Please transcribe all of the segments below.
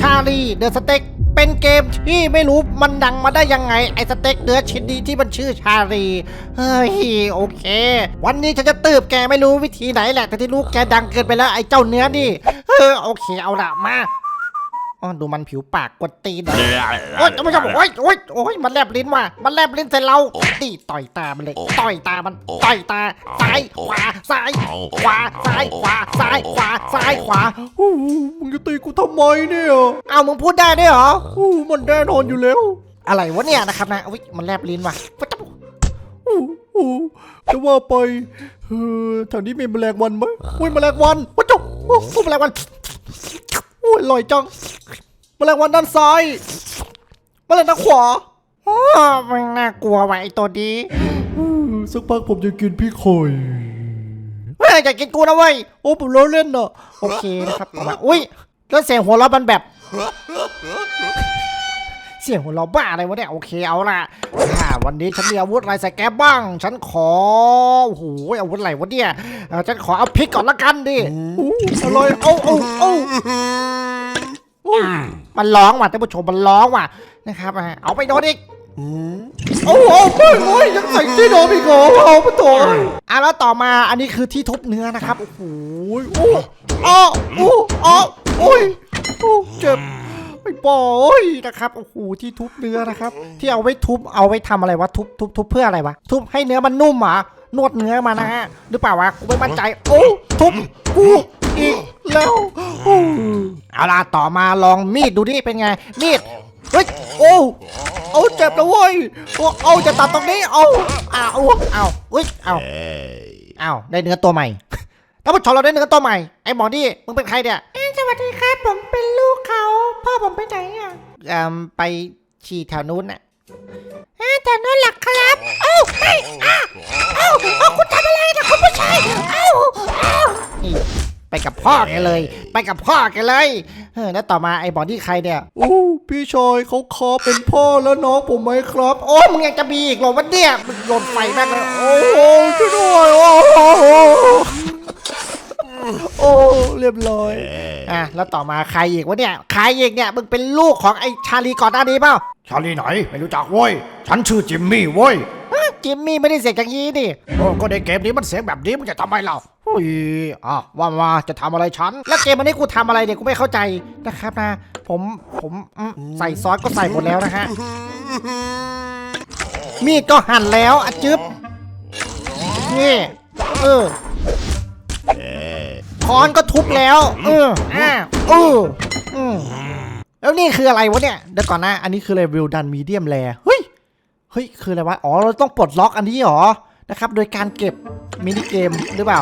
ชาลีเดอะสเต็กเป็นเกมที่ไม่รู้มันดังมาได้ยังไง ไอสเต็กเนื้อชิ้นนี้ที่มันชื่อชาลี เฮ้ย โอเค วันนี้ฉันจะตืบแกไม่รู้วิธีไหนแหละ แต่ที่รู้แกดังเกินไปแล้วไอเจ้าเนื้อนี่เออโอเคเอาละมา อ๋อดูมันผิวปากกวนตีนหน่อยโอ๊ยท่านผู้ชมโอ๊ยโอ๊ยโอ๊ยมันแลบลิ้นว่ะมันแลบลิ้นใส่เราตีต่อยตามันเลย ต่อยตามันต่อยตาซ้ายขวาซ้ายขวาซ้ายขวาซ้ายขวาซ้ายขวาอู้มึงจะตีกูทำไมเนี่ยเอามึงพูดได้ด้วยเหรออู้มันแน่นอนอยู่แล้ว อะไรวะเนี่ยนะครับนะอุ๊ยมันแลบลิ้นว่ะอู้อู้จะว่าไปเออแถวนี้มีแมลงวันไหมอุ้ยแมลงวันวะจ๊ะโอ้โหแมลงวันอุ้ยอร่อยจัง แมลงวันด้านซ้ายแมลงด้านขวาโอ้มันน่ากลัวว่ะไอ้ตัวนี้อืมสักพักผมจะกินพี่คอยเฮ้ยอย่ากินกูนะเว้ยโอ้ผมล้อเล่นน่ะโอเคนะครับเอามาอุ้ยแล้วเสียงหัวเราะมันแบบ เสียงหัวเราะบ้าอะไรวะเนี่ยโอเคเอาละอ่าวันนี้ฉันมีอาวุธอะไรใส่แกบ้าง ฉันขอโอ้โหอาวุธอะไรวะเนี่ยเอ่อฉันขอเอาพริกก่อนละกันดิอู้อร่อยเอาเอาเอา มันร้องว่ะท่านผู้ชมมันร้องว่ะนะครับอะเอาไปโดนอีกเอาเอาไม่ไม่ยังใส่ที่โดนอีกเหรอเอาไปต่ออะแล้วต่อมาอันนี้คือที่ทุบเนื้อนะครับ โอ้โหโอ้โอ้อ้อโอ้อ้อโอ้ยโอ้เจ็บไอ้บอยนะครับโอ้โหที่ทุบเนื้อนะครับ ที่เอาไว้ทุบเอาไว้ทำอะไรวะทุบทุบทุบเพื่ออะไรวะทุบให้เนื้อมันนุ่มเหรอนวดเนื้อมานะฮะหรือเปล่าวะกูไม่มั่นใจ โอ้ทุบกู อีกแล้วโอ้เอาล่ะต่อมาลองมีดดูดิเป็นไง มีด เฮ้ย โอ้เอาเจ็บนะเว้ยโอ้เอาจะตัดตรงนี้เอาเอาเอาเอาเฮ้ยเอาเอาได้เนื้อตัวใหม่ท่านผู้ชมเราได้เนื้อตัวใหม่ ไอ้หมอนี่มึงเป็นใครเนี่ยสวัสดีครับ ผมเป็นลูกเขา พ่อผมไปไหนอะเอ่อไปฉี่แถวนู้นน่ะแถวนู้นหลักครับเอ้าไม่อ้าเอ้าเอาคุณทำอะไรนะคุณผู้ชายเอ้าเอ้านี่ ไปกับพ่อแกเลย ไปกับพ่อแกเลยเออแล้วต่อมาไอ้บอดี้ใครเนี่ยโอ้พี่ชายเขาขอเป็นพ่อแล้วน้องผมไหมครับ โอ้มึงยังจะมีอีกเหรอวะเนี่ยมึงโดนไฟแม่งเลยโอ้โอ้ช่วยด้วยโอ้โหโอ้เรียบร้อยอะแล้วต่อมาใครอีกวะเนี่ยใครอีกเนี่ยมึงเป็นลูกของไอ้ชาลีก่อนหน้านี้เปล่าชาลีไหนไม่รู้จักเว้ยฉันชื่อจิมมี่เว้ยฮะ จิมมี่ไม่ได้เสียงอย่างนี้ดิโอ้ก็ในเกมนี้มันเสียงแบบนี้มันจะทำไมเราอุ้ยอะว่ามาจะทำอะไรฉัน แล้วเกมอันนี้กูทำอะไรเนี่ยกูไม่เข้าใจนะครับนะ ผมผมอืมใส่ซอสก็ใส่หมดแล้วนะฮะมีดก็หั่นแล้วอะจึ๊บนี่เออค้อนก็ทุบแล้ว เอออ่าเอออืมแล้วนี่คืออะไรวะเนี่ยเดี๋ยวก่อนนะ อันนี้คือเลเวลดันมีเดียมแลเฮ้ย เฮ้ย คืออะไรวะ อ๋อ เราต้องปลดล็อกอันนี้เหรอ นะครับ โดยการเก็บมินิเกมหรือเปล่า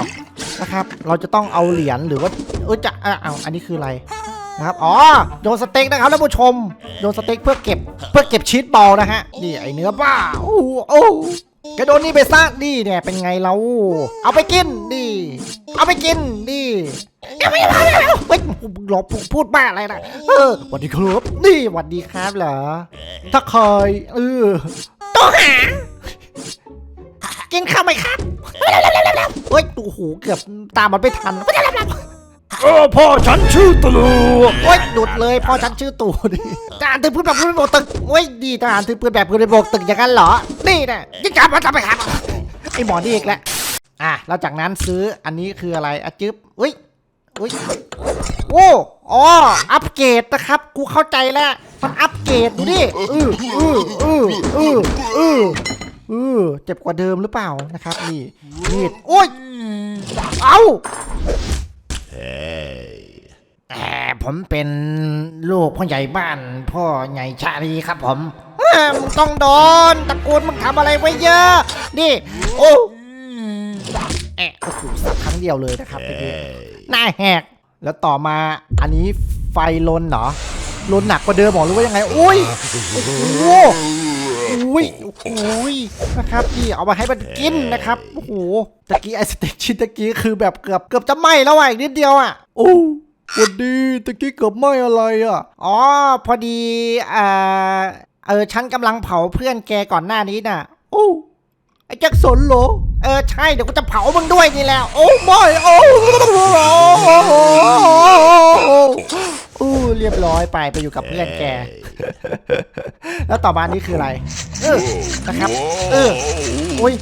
นะครับ เราจะต้องเอาเหรียญหรือว่า เออจะอะเอาอันนี้คืออะไรนะครับ อ๋อ โยนสเต็กนะครับท่านผู้ชม โยนสเต็กเพื่อเก็บ เพื่อเก็บชีสบอลนะฮะ นี่ไอเนื้อบ้า โอ้โหโอ้กระโดนนี่ไปซะนี่เนี่ยเป็นไงเรา เอาไปกินดิเอาไปกินดิเอาไปเอาไปเอาไปเฮ้ยหลบพูดบ้าอะไรนะเออสวัสดีครับ นี่สวัสดีครับเหรอ ถ้าเคยเออ หางกินข้าวไหมครับเฮ้ยโอ้โหเกือบตามมันไม่ทันเออพ่อฉันชื่อตลูโอ้ยหลุดเลยพ่อฉันชื่อตู่ดิทหารถือปืนแบบปืนไปโบกตึกโอ้ยดีทหารถือปืนแบบปืนไปโบกตึกอย่างนั้นเหรอ นี่นะยิ่งจับมันจับไปครับไอหมอนี่อีกแล้วอะแล้วจากนั้นซื้ออันนี้คืออะไรอะจึ๊บอุ้ยอุ้ยโอ้ อ๋อ อัปเกรดนะครับ กูเข้าใจแล้ว มันอัปเกรดดูดิอืออืออืออืออืออือเจ็บกว่าเดิมหรือเปล่านะครับ นี่มีดโอ้ย เอ้าแอบผมเป็นลูกพ่อใหญ่บ้าน พ่อใหญ่ชาลีครับผมอ่ามึงต้องโดนตระกูลมึงทำอะไรไว้เยอะ นี่ โอ้แอะโอ้โหสับครั้งเดียวเลยนะครับทีนี้หน้าแหก แล้วต่อมาอันนี้ไฟลนเหรอลนหนักกว่าเดิมหรอหรือว่ายังไงอุ้ยโอ้โหอุ้ยโอ้ยนะครับนี่เอามาให้มันกินนะครับโอ้โหตะกี้ไอสเต็กชิ้นตะกี้คือแบบเกือบเกือบจะไหม้แล้วอะอีกนิดเดียวอะโอ้วันดีตะกี้เกือบไหม่อะไรอะอ๋อพอดีเอ่อเออฉันกำลังเผาเพื่อนแกก่อนหน้านี้น่ะโอ้ไอ้แจ็คสันเหรอ เออใช่เดี๋ยวกูจะเผามึงด้วยนี่แหละโอ้ไม่โอ้โอ้โอ้อู้เรียบร้อยไปไปอยู่กับเพื่อนแก แล้วต่อมานี่คืออะไรเออนะครับ เอออุ้ย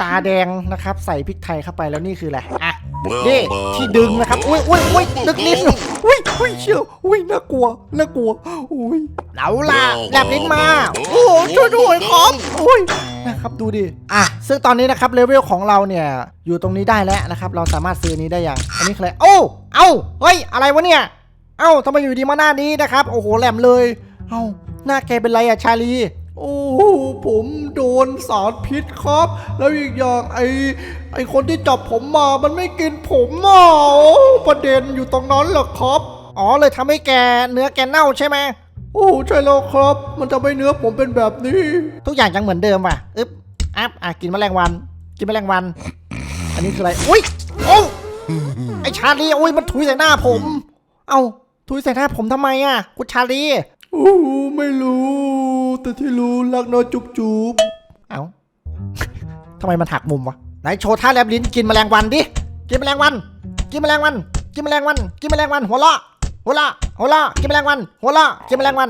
ตาแดงนะครับ ใส่พริกไทยเข้าไปแล้วนี่คืออะไรอะ นี่ที่ดึงนะครับ อุ้ยอุ้ยอุ้ยดึงลิ้นอุ้ยอุ้ยเชียวอุ้ยน่ากลัวน่ากลัว อุ้ยเอาล่ะแลบลิ้นมา โอ้ช่วยด้วยครับอุ้ยนะครับดูดิ อะ ซึ่งตอนนี้นะครับเลเวลของเราเนี่ยอยู่ตรงนี้ได้แล้วนะครับ เราสามารถซื้ออนนี้ได้ยังอันนี้คืออะไรโอ้เอ้าเฮ้ยอะไรวะเนี่ย เอ้าทำไมอยู่ดีมาหน้านี้นะครับ โอ้โหแหลมเลย เอ้าหน้าแกเป็นไรอะชาลี โอ้ผมโดนสารพิษครับ แล้วอีกอย่างไอไอคนที่จับผมมามันไม่กินผมอะโอ้ประเด็นอยู่ตรงนั้นหละครับ อ๋อเลยทำให้แกเนื้อแกเน่าใช่ไหมโอ้ใช่แล้วครับ มันจะไม่เนื้อผมเป็นแบบนี้ ทุกอย่างยังเหมือนเดิมว่ะอึ๊บอัพอะกินแมลงวัน กินแมลงวัน อันนี้คืออะไรอุ้ยโอ้ไอชาลีอุ้ยมันถุยใส่หน้าผม เอ้าถุยใส่หน้าผมทำไมอะคุณชาลี อ้ไม่รู้ แต่ที่รู้รักน้อยจุบจุบเอ้า ทำไมมันหักมุมวะ ไหนโชว์ท่าแลบลิ้นกินแมลงวันดิ กินแมลงวัน กินแมลงวัน กินแมลงวัน กินแมลงวัน หัวเราะ หัวเราะ หัวเราะ กินแมลงวัน หัวเราะ กินแมลงวัน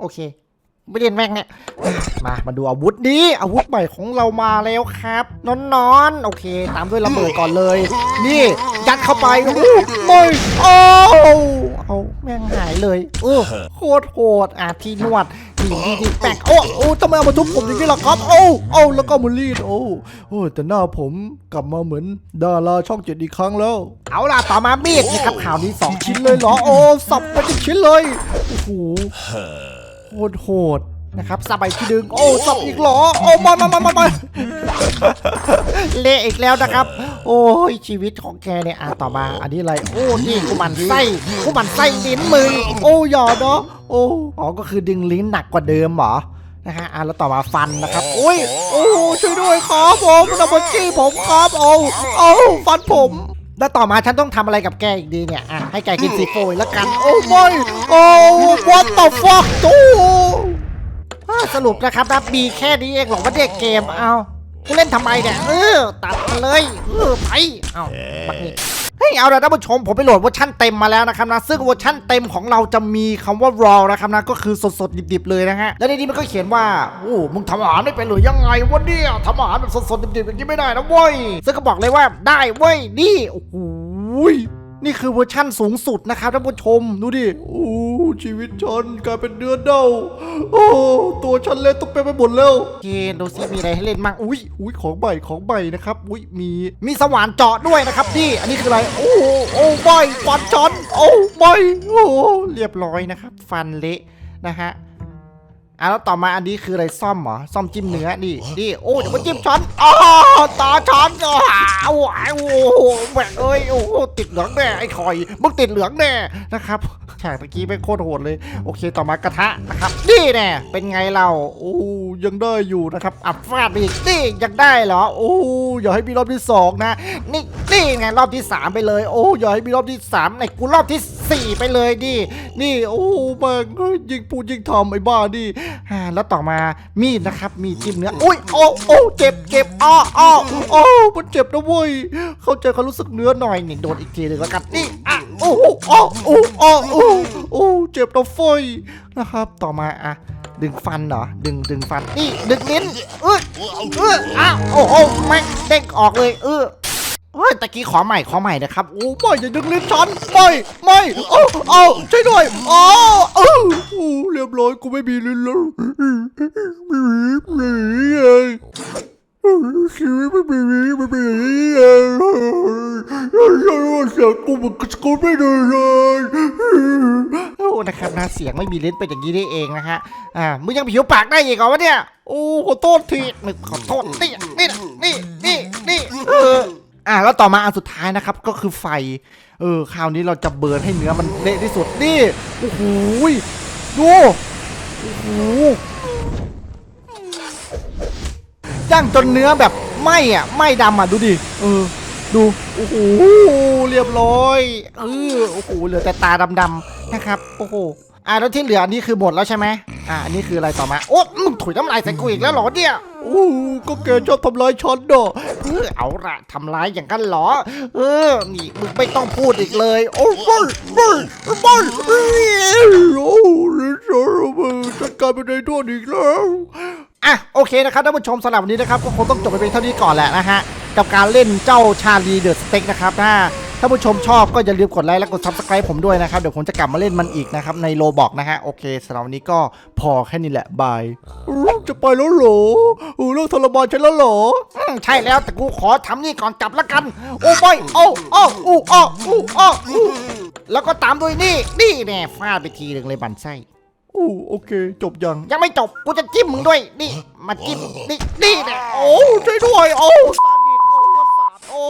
โอเค ไม่เรียนแม่งเนี่ย มา มาดูอาวุธดีอาวุธใหม่ของเรามาแล้วครับ นอนนอนๆโอเค ตามด้วยระเบิดก่อนเลย นี่ ยัดเข้าไปโอ้โหโอ้เอาแม่งหายเลยเออโคตรโหดอะที่นวดดีดีดีแปลกโอ้โอ้ทำไมเอามาทุบผมอย่างนี้ล่ะครับ โอ้โอ้แล้วก็มารีดโอ้โอ้แต่หน้าผมกลับมาเหมือนดาราช่องเจ็ดอีกครั้งแล้ว เอาล่ะต่อมามีดนะครับข่าวนี้สองชิ้นเลยเหรออโอ้สับไปเป็นชิ้นเลยโอ้โห โคตรโหดนะครับสับไปที่ดึง โอ้สับอีกเหรอ โอ้มามามามามาเละอีกแล้วนะครับ โอ้ยชีวิตของแกเนี่ยอะต่อมา อันนี้อะไร โอ้นี่กูมันไส้กูมันไส้ลิ้นมึงโอ้อย่าเนาะโอ้อ๋อก็คือดึงลิ้นหนักกว่าเดิมเหรอนะฮะอะแล้วต่อมาฟันนะครับอ้โอ้ยโอ้ช่วยด้วยครับผมมันเอามาจี้ผมครับโอ้โอ้ฟันผมแล้วต่อมาฉันต้องทำอะไรกับแกอีกดีเนี่ย อะ ให้แกกินซีโฟยแล้วกัน โอ้ไม่ โอ้ what the fuck โอ้สรุปนะครับนะมีแค่นี้เองหรอว่าเด็กเกมเอากูเล่นทำไมเนี่ย เออ ตัดเลย เออ ไป เอาบักนี่เฮ้ย เอาละท่านผู้ชม ผมไปโหลดเวอร์ชันเต็มมาแล้วนะครับนะ ซึ่งเวอร์ชันเต็มของเราจะมีคำว่า raw นะครับนะ ก็คือสดๆ ดิบๆ เลยนะฮะ แล้วในนี้มันก็เขียนว่า โอ้ มึงทำอาหารไม่เป็นหรือยังไงวะเนี่ยทำอาหารแบบสดๆ ดิบๆ อย่างนี้ไม่ได้นะเว้ย ซึ่งก็บอกเลยว่าได้เว้ย นี่ โอ้โหย นี่คือเวอร์ชั่นสูงสุดนะครับท่านผู้ชมดูดิโอ้ชีวิตฉันกลายเป็นเนื้อเน่าโอ้ตัวฉันเละตุ้มไปไปหมดแล้วโอเคดูซิมีอะไรให้เล่นบ้างอุ้ยอุ้ยของใหม่ของใหม่นะครับอุ้ยมีมีสว่านเจาะด้วยนะครับนี่อันนี้คืออะไรโอ้โอ้ไม่ฟันฉันโอ้ไม่โอ้เรียบร้อยนะครับ ฟันเละนะฮะ อะแล้วต่อมาอันนี้คืออะไรซ่อมเหรอซ่อมจิ้มเนื้อนี่นี่โอ้เดี๋ยวมาจิ้มช้อนอ้าวตาช้อนอ้าวอ้าวโอ้โหแหวกเอ้ยโอ้โหติดเหลืองแน่ไอ้คอยมึงติดเหลืองแน่นะครับฉากเมื่อกี้เป็นโคตรโหดเลย โอเคต่อมากระทะนะครับนี่แน่เป็นไงเราโอ้ยังได้อยู่นะครับอับฟาดอีกนี่ยังได้เหรอโอ้โอ้อย่าให้มีรอบที่สองนะนี่ นี่ไงรอบที่สามไปเลย โอ้โอ้อย่าให้มีรอบที่สามไหนกูรอบที่สี่ไปเลยดิ นี่โอ้แม่งยิงพูดยิงทำไอ้บ้าดิอ่าแล้วต่อมามีดนะครับ มีดจิ้มเนื้อ อุ้ยโอ้โอ้เจ็บเจ็บอ้ออ้อโอ้มันเจ็บนะเว้ย เข้าใจความรู้สึกเนื้อหน่อยนี่โดนอีกทีหนึ่งแล้วกันนี่อะโอ้โอ้โอ้อ้โอ้โอ้เจ็บนะเฟยนะครับ ต่อมาอะดึงฟันเหรอ ดึงดึงฟัน นี่ ดึงลิ้นเออเอออ้าวโอ้โหแม่งเด้งออกเลย เออ เฮ้ยตะกี้ขอใหม่ขอใหม่นะครับโอ้ไม่อย่าดึงลิ้นฉันไม่ไม่โอ้โอ้ช่วยด้วยอ้อเออโอ้เรียบร้อยกูไม่มีลิ้นแล้วไม่มีไม่มีเองชีวิตไม่มีไม่มีเองเสียงกูมันกูไม่ได้เลยโอ้นะครับนะเสียงไม่มีลิ้นเป็นอย่างนี้ได้เองนะฮะอ่ามึงยังผิวปากได้อีกเหรอวะเนี่ยโอ้ขอโทษทีมึงขอโทษนี่นี่นี่นี่นี่เอ อ่าแล้วต่อมาอันสุดท้ายนะครับ ก็คือไฟ เออคราวนี้เราจะเบิร์นให้เนื้อมันเละที่สุดนี่โอ้โหดูโอ้โหย่างจนเนื้อแบบไหม้อะไหมดำอะดูดิเออ ดูโอ้โหเรียบร้อยเออโอ้โหเหลือแต่ตาดำๆนะครับโอ้โหอ่าแล้วที่เหลืออันนี้คือหมดแล้วใช่ไหมอ่าอันนี้คืออะไรต่อมาโอ้มึงถุยน้ำลายใส่กูอีกแล้วเหรอเนี่ยโอ้ก็แกชอบทำร้ายฉันเนา เอเอาละทำร้ายอย่างกันเหรอ เออ นี่มึงไม่ต้องพูดอีกเลย โอ้ไม่ไม่ไม่โอ้ลิซาร์จัดการไปในด้วนอีกแล้วอะโอเคนะครับท่านผู้ชมสำหรับวันนี้นะครับก็คงต้องจบไปเพียงเท่านี้ก่อนแหละนะฮะกับการเล่นเจ้าชาลีเดอะสเต็กนะครับถ้า ถ้าผู้ชมชอบก็อย่าลืมกดไลค์และกด subscribe ผมด้วยนะครับ เดี๋ยวผมจะกลับมาเล่นมันอีกนะครับ ในโลบอกนะฮะ โอเคสำหรับวันนี้ก็พอแค่นี้แหละ บาย จะไปแล้วเหรอเออเลิกทรมานฉันแล้วเหรออืมใช่แล้วแต่กูขอทำนี่ก่อนกลับละกัน โอ้ไม่โอ้โอ้อู้อ้ออู้อ้ออู้แล้วก็ตามด้วยนี่ นี่แน่ฟาดไปทีหนึ่งเลยบันไส้ อู้โอเค จบยัง ยังไม่จบ กูจะจิ้มมึงด้วย นี่ มาจิ้ม นี่ นี่แน่โอ้ช่วยด้วย โอ้ซาดิสโอ้เลือดสาดโอ้